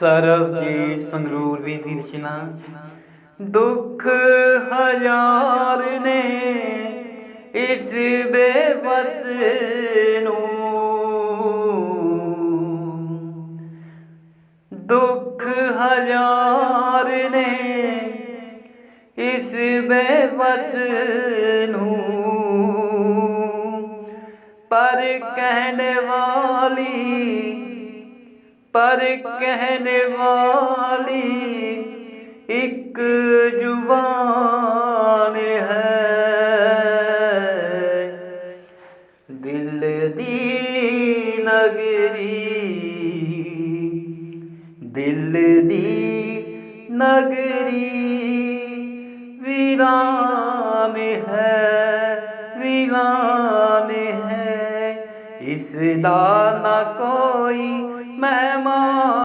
ਸਰਬ ਜੀ ਸੰਗਰੂਰ ਵੀ ਦੀ ਰਚਨਾ ਦੁੱਖ ਹਜ਼ਾਰ ਨੇ ਇਸ ਬੇਵਸ ਨੂੰ ਦੁੱਖ ਹਜ਼ਾਰ ਨੇ ਇਸ ਬੇਵਸ ਨੂੰ ਪਰ ਕਹਿਣ ਵਾਲੀ ਪਰ ਕਹਿਣ ਵਾਲੀ ਇੱਕ ਜ਼ੁਬਾਨ ਹੈ। ਦਿਲ ਦੀ ਨਗਰੀ, ਦਿਲ ਦੀ ਨਗਰੀ ਵੀਰਾਨ ਹੈ ਵੀਰਾਨ ਹੈ। ਇਸ ਦਾ ਨਾ ਕੋਈ ਮਹਿਮਾ